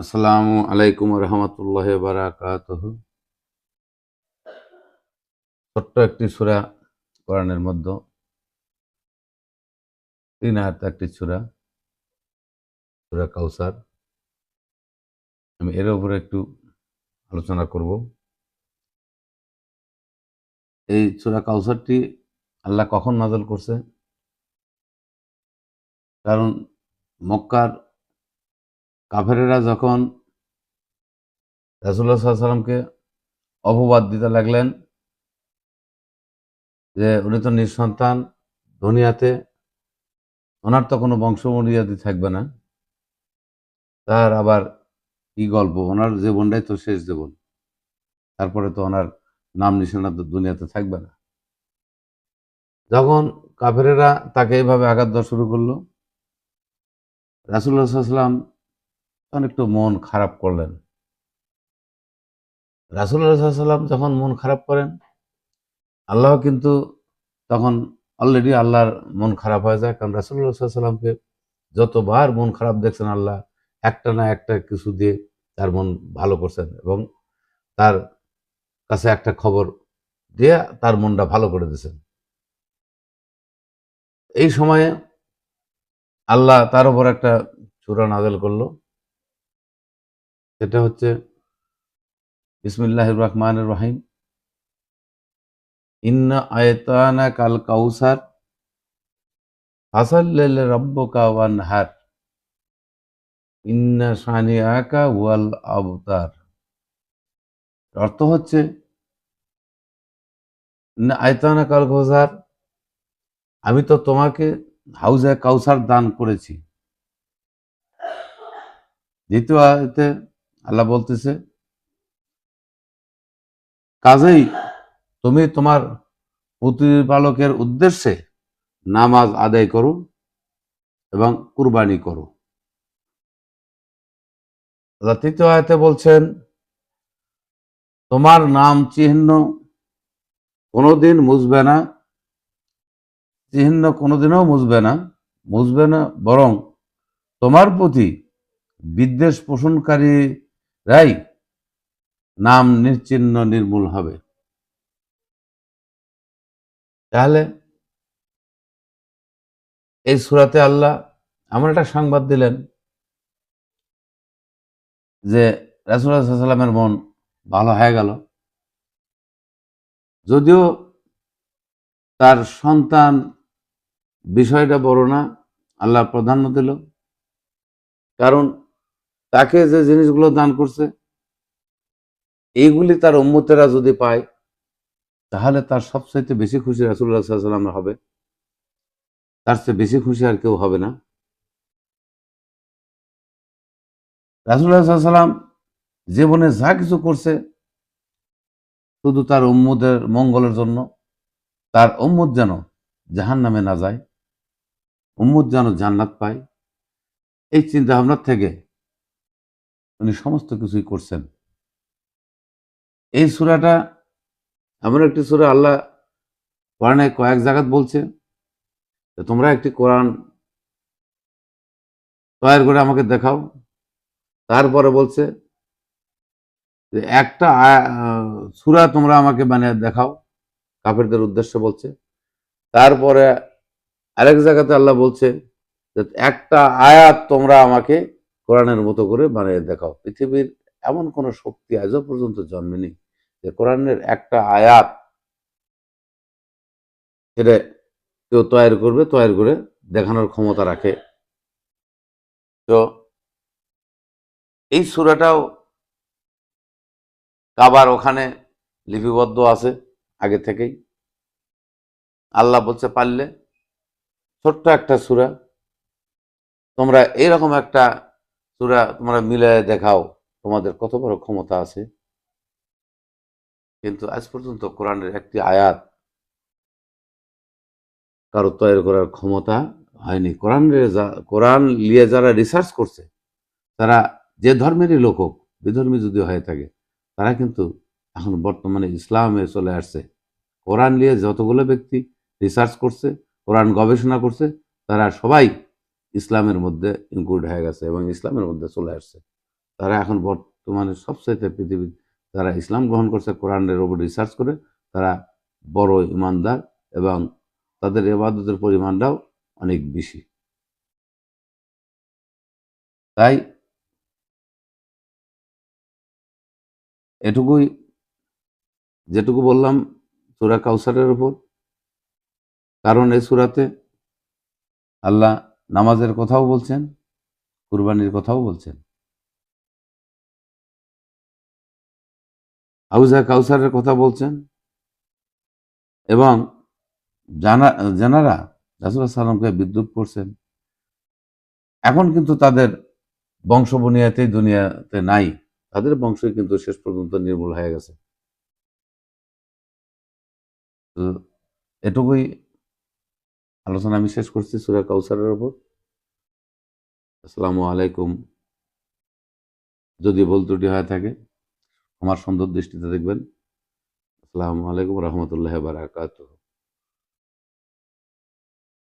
আসসালামু আলাইকুম রহমতুল্লাহ বারাকাত ছোট্ট একটি সুরা কোরআনের মধ্যে, তিন আয়াত একটি সুরা সুরা কাউসার। আমি এর উপরে একটু আলোচনা করব। এই সুরা কাউসারটি আল্লাহ কখন নাজল করছে? কারণ মক্কার কাফেরেরা যখন রাসুল্লাহ সাল্লামকে অপবাদ দিতে লাগলেন যে উনি তো নিঃসন্তান দুনিয়াতে ওনার তো কোনো বংশমর্যাদি থাকবে না। তার আবার কি গল্প? ওনার জীবনটাই তো শেষ জীবন। তারপরে তো ওনার নাম নিশানা তো দুনিয়াতে থাকবে না। যখন কাফেরেরা তাকে এইভাবে আঘাত দেওয়া শুরু করল রাসুল্লাহ সাল্লাম তখন একটু মন খারাপ করলেন। রাসুল্লাহাম যখন মন খারাপ করেন, আল্লাহ কিন্তু তখন অলরেডি আল্লাহর মন খারাপ হয়ে যায়। কারণ রাসুল্লাহ সাল্লামকে যতবার মন খারাপ দেখছেন আল্লাহ, একটা না একটা কিছু দিয়ে তার মন ভালো করছেন এবং তার কাছে একটা খবর দিয়ে তার মনটা ভালো করে দিয়েছেন। এই সময়ে আল্লাহ তার উপর একটা চূড়া নাজেল করল। সেটা হচ্ছে বিসমিল্লাহ রহমান রাহিম। ইন্না আয়তানা কাল কাউসার হাসাল্লাল রব্বকা ওয়ান হার ইন্না শানি আকা ওয়াল আবতার। অর্থ হচ্ছে আয়তানা কাল কাউসার, আমি তো তোমাকে হাউজে কাউসার দান করেছি। দ্বিতীয় আল্লাহ বলতেছে, কাজেই তুমি তোমার প্রতিপালকের উদ্দেশ্যে নামাজ আদায় করো এবং কুরবানি করো। তৃতীয় আয়তে বলছেন, তোমার নাম চিহ্ন কোনোদিন মুছবে না, চিহ্ন কোনোদিনও মুছবে না মুছবে না, বরং তোমার প্রতি বিদ্বেষ পোষণকারীরাই নাম নিশ্চিহ্ন নির্মূল হবে। তাহলে এই সুরাতে আল্লাহ এমন একটা সংবাদ দিলেন যে রাসুল্লাহামের মন ভালো হয়ে গেল। যদিও তার সন্তান বিষয়টা বড় না, আল্লাহ প্রাধান্য দিল। কারণ তাকে যে জিনিসগুলো দান করছে এইগুলি তার উম্মতেরা যদি পায়, তাহলে তার সবচাইতে বেশি খুশি রাসুল্লাহ সাল্লাম হবে। তার চেয়ে বেশি খুশি আর কেউ হবে না। রাসুল্লাহ সাল্লাম জীবনে যা কিছু করছে, শুধু তার উম্মুদের মঙ্গলের জন্য। তার উম্মুদ যেন জাহান নামে না যায় উম্মুদ যেন জান্নাত পায়। এই চিন্তা ভাবনার থেকে উনি সমস্ত কিছুই করছেন। এই সুরাটা এমন একটি সুরা আল্লাহ কোরআনে কয়েক জায়গাত বলছে তোমরা একটি কোরআন তৈরি করে আমাকে দেখাও। তারপরে বলছে যে, একটা সুরা তোমরা আমাকে বানিয়ে দেখাও। কাফেরদের উদ্দেশ্যে বলছে। তারপরে আরেক জায়গাতে আল্লাহ বলছে যে, একটা আয়াত তোমরা আমাকে কোরআনের মতো করে বানিয়ে দেখাও। পৃথিবীর এমন কোনো শক্তি আজও পর্যন্ত জন্মেনি যে কোরআনের একটা আয়াত এটা কেউ তৈরি করবে তৈরি করে দেখানোর ক্ষমতা রাখে। তো এই সুরাটাও কাবার ওখানে লিপিবদ্ধ আছে আগে থেকেই। আল্লাহ বলছে, পারলে ছোট্ট একটা সুরা, তোমরা এরকম একটা সুরা তোমরা মিলে দেখাও, তোমাদের কত বড় ক্ষমতা আছে। কিন্তু আজ পর্যন্ত কোরআনের একটি আয়াত কারও তৈরি করার ক্ষমতা হয়নি। কোরআন কোরআন নিয়ে যারা রিসার্চ করছে, তারা যে ধর্মেরই লোক হোক, বিধর্মী যদি হয়ে থাকে, তারা কিন্তু এখন বর্তমানে ইসলামে চলে আসছে। কোরআন নিয়ে যতগুলো ব্যক্তি রিসার্চ করছে, কোরআন গবেষণা করছে, তারা সবাই ইসলামের মধ্যে ইনক্লুড হয়ে গেছে এবং ইসলামের মধ্যে চলে আসছে। তারা এখন বর্তমানে সবচাইতে পৃথিবীর যারা ইসলাম গ্রহণ করছে, কোরআনের ওপর রিসার্চ করে তারা বড় ইমানদার এবং তাদের এবাদতের পরিমাণটাও অনেক বেশি। তাই এটুকুই, যেটুকু বললাম সুরা কাউসারের উপর। কারণ এই সুরাতে আল্লাহ নামাজের কথাও বলছেন, কুরবানির কথাও বলছেন। আউজা কাউসারের কথা বলছেন এবং জানা, জানারা রাসুল্লাহ সাল্লামকে বিদ্রুপ করছেন। এখন কিন্তু তাদের বংশ বুনিয়াতেই দুনিয়াতে নাই। তাদের বংশই কিন্তু শেষ পর্যন্ত নির্মূল হয়ে গেছে। এটুকুই আলোচনা আমি শেষ করছি সুরা কাউসারের ওপর আসসালামু আলাইকুম। যদি ভুল ত্রুটি হয়ে থাকে, আমার সুন্দর দৃষ্টিতে দেখবেন। আসসালামু আলাইকুম রহমতুল্লাহ বারাকাতুহ।